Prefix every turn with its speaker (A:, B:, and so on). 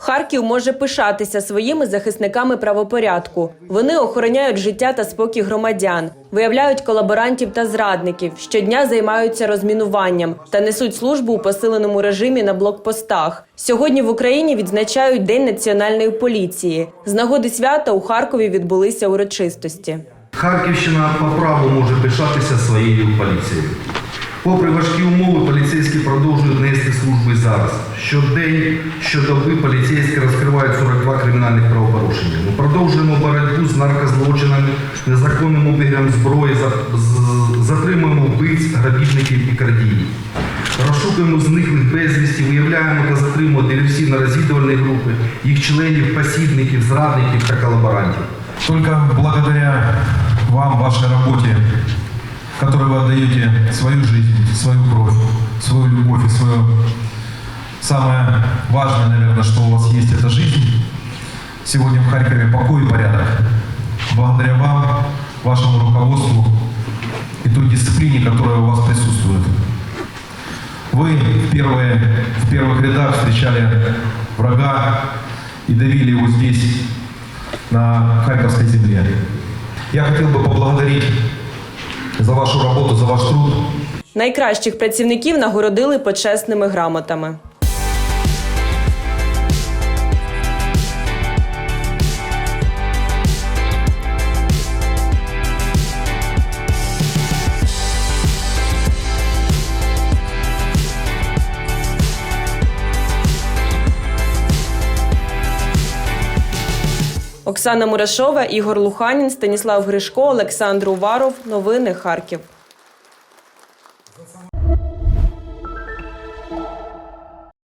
A: Харків може пишатися своїми захисниками правопорядку. Вони охороняють життя та спокій громадян, виявляють колаборантів та зрадників, щодня займаються розмінуванням та несуть службу у посиленому режимі на блокпостах. Сьогодні в Україні відзначають День національної поліції. З нагоди свята у Харкові відбулися урочистості.
B: Харківщина по праву може пишатися своєю поліцією. Попри важкі умови, поліцейські продовжують нести службу зараз. Щодень, щодоби поліцейські розкривають 42 кримінальних правопорушення. Ми продовжуємо боротьбу з наркозлочинами, незаконним обігом зброї, затримуємо вбивць, грабіжників і крадіїв. Розшукуємо зниклих безвісті, виявляємо та затримуємо диверсійно-розвідувальні групи, їх членів, посібників, зрадників та колаборантів.
C: Только благодаря вам, вашей работе, в которой вы отдаете свою жизнь, свою кровь, свою любовь и свое самое важное, наверное, что у вас есть, это жизнь. Сегодня в Харькове покой и порядок. Благодаря вам, вашему руководству и той дисциплине, которая у вас присутствует. Вы в, первые, в первых рядах встречали врага и давили его здесь, на Харьковской земле. Я хотел бы поблагодарить за вашу роботу, за ваш труд.
A: Найкращих працівників нагородили почесними грамотами. Оксана Мурашова, Ігор Луханін, Станіслав Гришко, Олександр Уваров. Новини Харків.